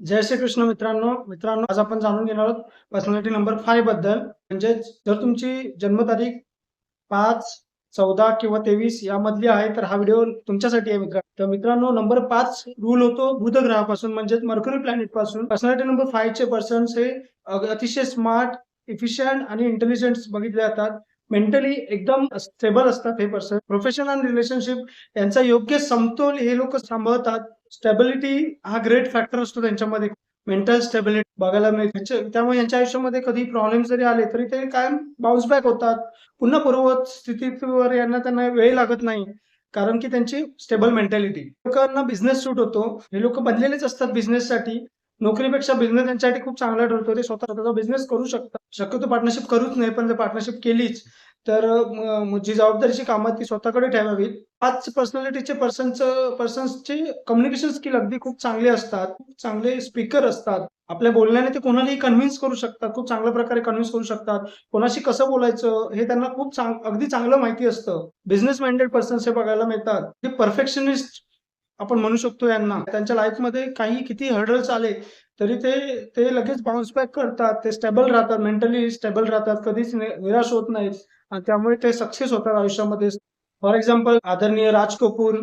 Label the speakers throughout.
Speaker 1: जय श्री कृष्ण मित्रांनो. मित्रांनो आज आपण जाणून घेणार आहोत पर्सनॅलिटी नंबर फाईव्हबद्दल. म्हणजेच जर तुमची जन्मतारीख पाच चौदा किंवा तेवीस यामधली आहे तर हा व्हिडिओ तुमच्यासाठी आहे मित्र. तर मित्रांनो नंबर पाच रूल होतो बुधग्रहापासून म्हणजे म्हणजेच मर्क्युरी प्लॅनेटपासून. पर्सनॅलिटी नंबर फाईव्ह चे पर्सन्स हे अतिशय स्मार्ट इफिशियंट आणि इंटेलिजंट बघितले जातात. मेंटली एकदम स्टेबल असतात हे पर्सन प्रोफेशनल आणि रिलेशनशिप यांचा योग्य समतोल हे लोक सांभाळतात. स्टेबिलिटी हा ग्रेट फॅक्टर असतो त्यांच्यामध्ये. मेंटल स्टेबिलिटी बघायला मिळते त्यामुळे यांच्या आयुष्यामध्ये कधी प्रॉब्लेम जरी आले तरी ते कायम बाउन्स बॅक होतात. पुन्हा पूर्ववत स्थितीवर यांना त्यांना वेळ लागत नाही. कारण की त्यांची स्टेबल मेंटॅलिटी लोकांना बिझनेस सूट होतो. हे लोक बनलेलेच असतात बिझनेससाठी नोकरीपेक्षा बिझनेस त्यांच्यासाठी खूप चांगला ठरतो. ते स्वतः स्वतःचा बिझनेस करू शकतात. शक्यतो पार्टनरशिप करूच नाही पण जर पार्टनरशिप केलीच तर जी जबाबदारीची कामं ती स्वतःकडे ठेवावी पाच पर्सनॅलिटीचे पर्सनचं पर्सन्सचे कम्युनिकेशन स्किल अगदी खूप चांगले असतात. खूप चांगले स्पीकर असतात. आपल्या बोलण्याने ते कोणालाही कन्व्हिन्स करू शकतात. खूप चांगल्या प्रकारे कन्व्हिन्स करू शकतात. कोणाशी कसं बोलायचं हे त्यांना खूप चांग अगदी चांगलं माहिती असतं. बिझनेस माइंडेड पर्सन्स हे बघायला मिळतात. ते परफेक्शनिस्ट आपण म्हणू शकतो यांना. त्यांच्या लाईफमध्ये काही किती हर्डल्स आले तरी ते ते लगेच बाउन्स बॅक करतात. ते स्टेबल राहतात मेंटली स्टेबल राहतात. कधीच निराश होत नाहीत. आणि त्यामुळे ते सक्सेस होतात आयुष्यामध्ये. फॉर एक्झाम्पल आदरणीय राज कपूर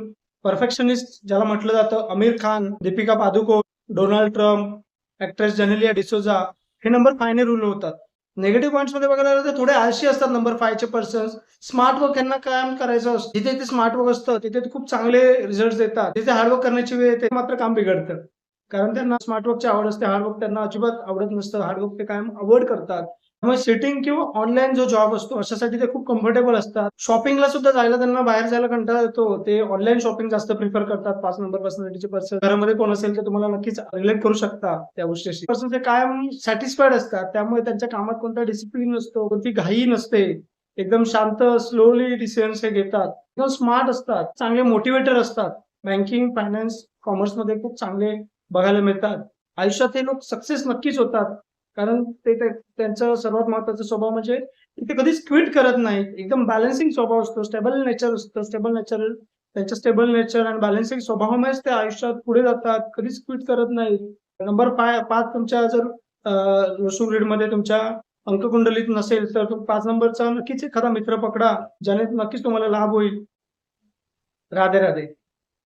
Speaker 1: परफेक्शनिस्ट ज्याला म्हटलं जातं Aamir Khan Deepika Padukone Donald Trump actress Genelia D'Souza हे नंबर फायने रूल होतात. निगेटिव्ह पॉईंट्समध्ये बघायला गेलं तर थोडे आळशी असतात नंबर फायचे पर्सन स्मार्ट वर्क यांना कायम करायचं असतं जिथे ते स्मार्ट वर्क असतं तिथे खूप चांगले रिझल्ट देतात. तिथे हार्डवर्क करण्याची वेळ येते मात्र काम बिघडतं. कारण त्यांना स्मार्टवर्कची आवड असते हार्डवर्क त्यांना अजिबात आवडत नसतं हार्डवर्क ते कायम अवॉइड करतात. त्यामुळे सिटिंग किंवा ऑनलाईन जो जॉब असतो अशासाठी ते खूप कम्फर्टेबल असतात. शॉपिंगला सुद्धा जायला त्यांना बाहेर जायला कंटाळा येतो. ते ऑनलाईन शॉपिंग जास्त प्रिफर करतात. पाच नंबर पर्सनॅलिटीचे पर्सन घरामध्ये कोण असेल तर तुम्हाला नक्कीच रिलेट करू शकता त्या गोष्टीशी. पर्सन ते कायम सॅटिस्फाईड असतात. त्यामुळे त्यांच्या कामात कोणता डिसिप्लिन नसतो कोणती घाई नसते. एकदम शांत स्लोली डिसिजन्स हे घेतात. एकदम स्मार्ट असतात. चांगले मोटिवेटर असतात. बँकिंग फायनान्स कॉमर्समध्ये खूप चांगले बघायला मिळतात. आयुष्यात हे लोक सक्सेस नक्कीच होतात. कारण ते त्यांचा सर्वात महत्त्वाचा स्वभाव म्हणजे ते कधीच क्विट करत नाहीत. एकदम बॅलन्सिंग स्वभाव असतो. स्टेबल नेचर असतं. स्टेबल नेचर त्यांच्या स्टेबल नेचर आणि बॅलन्सिंग स्वभावामुळेच ते आयुष्यात पुढे जातात. कधीच क्विट करत नाहीत. नंबर फाय पाच तुमच्या जर ग्रीडमध्ये तुमच्या अंककुंडलीत नसेल तर तो पाच नंबरचा नक्कीच एखादा मित्र पकडा. ज्याने नक्कीच तुम्हाला लाभ होईल. राधे राधे.